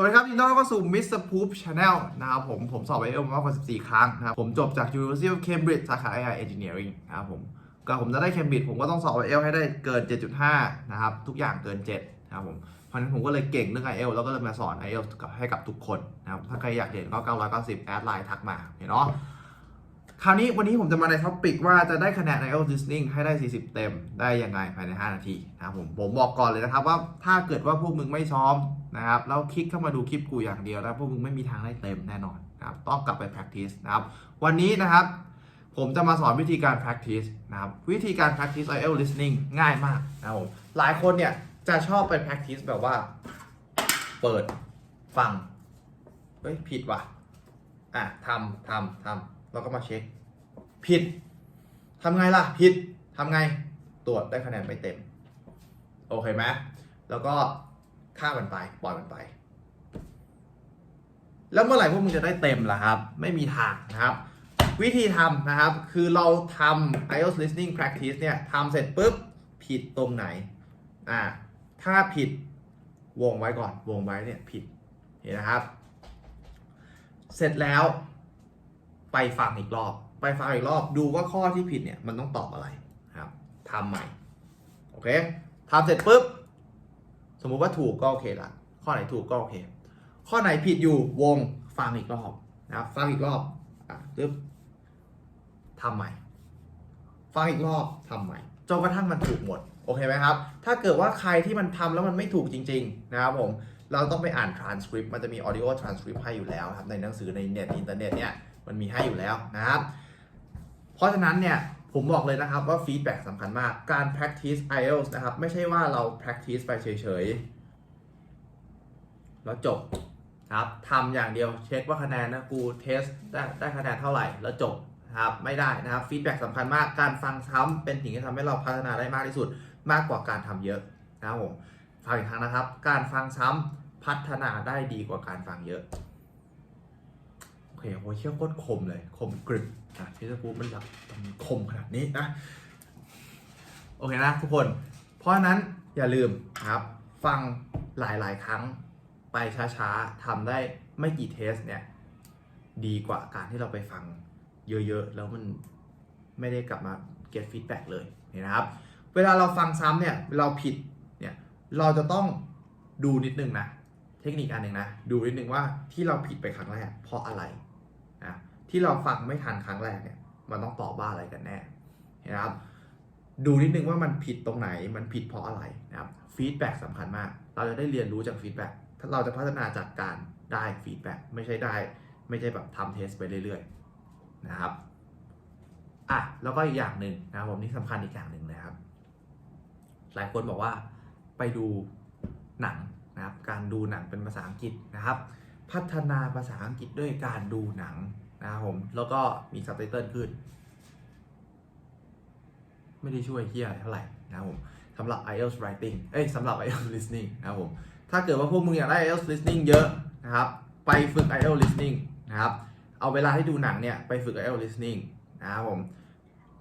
สวัสดีครับยินดีต้อนรับเข้าสู่ Mr. Poop Channel นะครับผม ผมสอบไอเอลมากกว่า 14 ครั้งนะครับ ผมจบจาก University of Cambridge สาขา AI Engineering นะครับผมก็ผมจะได้ Cambridge ผมก็ต้องสอบไอเอลให้ได้เกิน 7.5 นะครับ ทุกอย่างเกิน 7 นะครับผม เพราะฉะนั้นผมก็เลยเก่งเรื่อง IELTS แล้วก็เลยมาสอน IELTS ให้กับทุกคนนะครับ ถ้าใครอยากเรียนก็ 990 แอดไลน์ทักมาเห็นเนาะ คราวนี้วันนี้ผมจะมาในท็อปิกว่าจะได้คะแนน IELTS listening ให้ได้ 40 เต็ม ได้ยังไงภายใน 5 นาทีนะครับผมผมบอกก่อนเลยนะครับว่าถ้าเกิดว่าพวกมึงไม่ซ้อมนะครับแล้วคลิกเข้ามาดูคลิปกูอย่างเดียวนะพวกมึงไม่มีทางได้เต็มแน่นอนนะครับต้องกลับไป practice นะครับวันนี้นะครับผมจะมาสอนวิธีการ practice นะครับวิธีการ practice IELTS listening ง่ายมากนะครับผมหลายคนเนี่ยจะชอบไป practice แบบว่า เปิดฟังเฮ้ยผิดว่ะอะทำทำทำแล้วก็มาเช็ค ผิดทำไงล่ะ ผิดทำไง ตรวจได้คะแนนไม่เต็ม โอเคไหมแล้วก็ฆ่ามันไป ปล่อยมันไป แล้วเมื่อไหร่พวกมึงจะได้เต็มล่ะครับ ไม่มีทางนะครับ วิธีทำนะครับ คือเราทำ IELTS listening practice เนี่ยทำเสร็จปุ๊บ ผิดตรงไหน อ่า ถ้าผิดวงไว้ก่อน วงไว้เนี่ยผิด เห็นนะครับ เสร็จแล้วไปฟังอีกรอบ ไปฟังอีกรอบดูว่าข้อที่ผิดเนี่ยมันต้องตอบอะไรครับทำใหม่โอเคทำเสร็จปุ๊บสมมุติว่าถูกก็โอเคละข้อไหนถูกก็โอเค ข้อไหนผิดอยู่วงฟังอีกรอบนะครับฟังอีกรอบอะปึ๊บทำใหม่ฟังอีกรอบทำใหม่จนกระทั่งมันถูกหมดโอเคไหมครับ ถ้าเกิดว่าใครที่มันทำแล้วมันไม่ถูกจริง ๆ นะครับผม เราต้องไปอ่าน transcript มันจะมี audio transcript ให้อยู่แล้วครับ ในหนังสือในเน็ตอินเทอร์เน็ตเนี่ย มันมีให้อยู่แล้วนะครับ เพราะฉะนั้นเนี่ยผมบอกเลยนะครับว่าฟีดแบ็กสำคัญมาก การ practice IELTS นะครับ ไม่ใช่ว่าเรา practice ไปเฉยๆ แล้วจบครับทำอย่างเดียวเช็คว่าคะแนนนะกูเทสได้ได้คะแนนเท่าไหร่ แล้วจบครับไม่ได้นะครับฟีดแบ็กสำคัญมากการฟังซ้ำเป็นสิ่งที่ทำให้เราพัฒนาได้มากที่สุด มากกว่าการทำเยอะนะครับผมฟังอีกครั้งนะครับ การฟังซ้ำพัฒนาได้ดีกว่าการฟังเยอะ โอเคโอ้เชี่ยโคตรคมเลย คมกริบนะพี่จะพูดมันแบบมันคมขนาดนี้นะ โอเคนะทุกคน เพราะฉะนั้นอย่าลืมครับ ฟังหลาย ๆ ครั้งไปช้า ๆทำได้ไม่กี่เทสเนี่ย ดีกว่าการที่เราไปฟังเยอะ ๆ แล้วมันไม่ได้กลับมา get feedback เลยเนี่ยนะครับ เวลาเราฟังซ้ำเนี่ยเราผิดเนี่ยเราจะต้องดูนิดนึงนะ เทคนิคอันหนึ่งนะ ดูนิดนึงว่าที่เราผิดไปครั้งแรกเพราะอะไร ที่เราฟังไม่ทันครั้งแรกเนี่ยมันต้องตอบว่าอะไรกันแน่นะครับ ดูนิดนึงว่ามันผิดตรงไหนมันผิดเพราะอะไรนะครับฟีดแบ็กสำคัญมาก เราจะได้เรียนรู้จากฟีดแบ็กถ้าเราจะพัฒนาจากการได้ฟีดแบ็กไม่ใช่ได้ ไม่ใช่แบบทำเทสไปเรื่อยๆนะครับอะแล้วก็อีกอย่างหนึ่งนะครับผมนี่สำคัญอีกอย่างหนึ่งนะครับ หลายคนบอกว่าไปดูหนังนะครับ การดูหนังเป็นภาษาอังกฤษนะครับ พัฒนาภาษาอังกฤษด้วยการดูหนัง นะครับผม แล้วก็มีซับไตเติลขึ้น ไม่ได้ช่วยเฮียเท่าไหร่นะครับผมสำหรับ IELTS writing เอ้ยสำหรับ IELTS listening นะครับผม ถ้าเกิดว่าพวกมึงอยากได้ IELTS listening เยอะนะครับ ไปฝึก IELTS listening นะครับ เอาเวลาที่ดูหนังเนี่ย ไปฝึก IELTS listening นะครับผม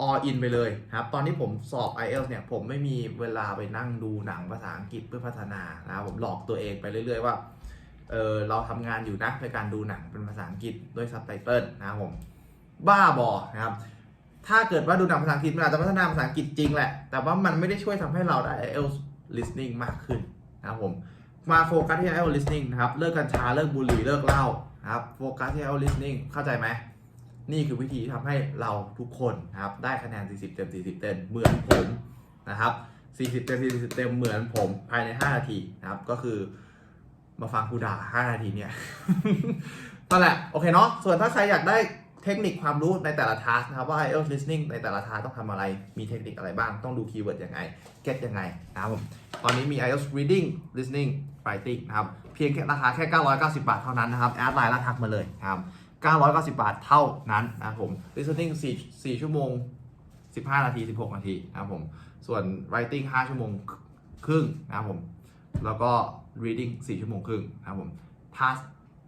all in ไปเลยครับ ตอนที่ผมสอบ IELTS เนี่ย ผมไม่มีเวลาไปนั่งดูหนังภาษาอังกฤษเพื่อพัฒนานะครับผมหลอกตัวเองไปเรื่อย ๆ ว่า เออเราทำงานอยู่นะในการดูหนังเป็นภาษาอังกฤษด้วยซับไตเติลนะครับผมบ้าบอนะครับถ้าเกิดว่าดูหนังภาษาอังกฤษมันอาจจะพัฒนาภาษาอังกฤษจริงแหละ แต่ว่ามันไม่ได้ช่วยทำให้เราได้ IELTS listening มากขึ้นนะครับผมมาโฟกัสที่ IELTS listening นะครับเลิกกัญชาเลิกบุหรี่เลิกเหล้านะครับโฟกัสที่ IELTS listening เข้าใจไหมนี่คือวิธีที่ทำให้เราทุกคนนะครับได้คะแนน 40 เต็ม 40 เต็มเหมือนผมนะครับ 40 เต็ม 40 เต็มเหมือนผมภายใน 5 นาทีนะครับก็คือ มาฟังกูด่า5นาทีเนี่ยนั่นแหละ โอเคเนาะ ส่วนถ้าใครอยากได้เทคนิคความรู้ในแต่ละทัสนะครับว่า IELTS listening ในแต่ละทัสต้องทำอะไร มีเทคนิคอะไรบ้าง ต้องดูคีย์เวิร์ดยังไง get ยังไงนะครับผม ตอนนี้มี IELTS reading listening writing นะครับ เพียงแค่ราคาแค่ 990 บาทเท่านั้นนะครับ แอดไลน์แล้วทักมาเลยครับ990 บาทเท่านั้นนะครับผม listening 4 4ชั่วโมง 15 นาที 16 นาทีนะครับผม ส่วน writing 5 ชั่วโมงครึ่งนะครับผม แล้วก็ reading 4 ชั่วโมงครึ่งนะครับผมพาส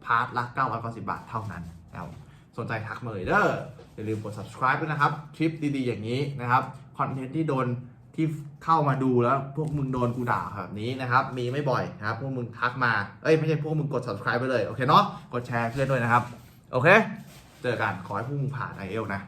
พาร์ทละ990 บาทเท่านั้นนะครับสนใจทักมาเลยเด้ออย่าลืมกด subscribe ด้วยนะครับคลิปดีๆอย่างนี้นะครับคอนเทนต์ที่โดนที่ที่เข้ามาดูแล้วพวกมึงโดนกูด่าแบบนี้นะครับ มีไม่บ่อยนะครับ พวกมึงทักมา เอ้ย ไม่ใช่พวกมึงกด subscribe ไปเลย โอเคเนาะกดแชร์เพื่อนด้วยนะครับ โอเค เจอกันขอให้พวกมึงผ่านไอเอลนะ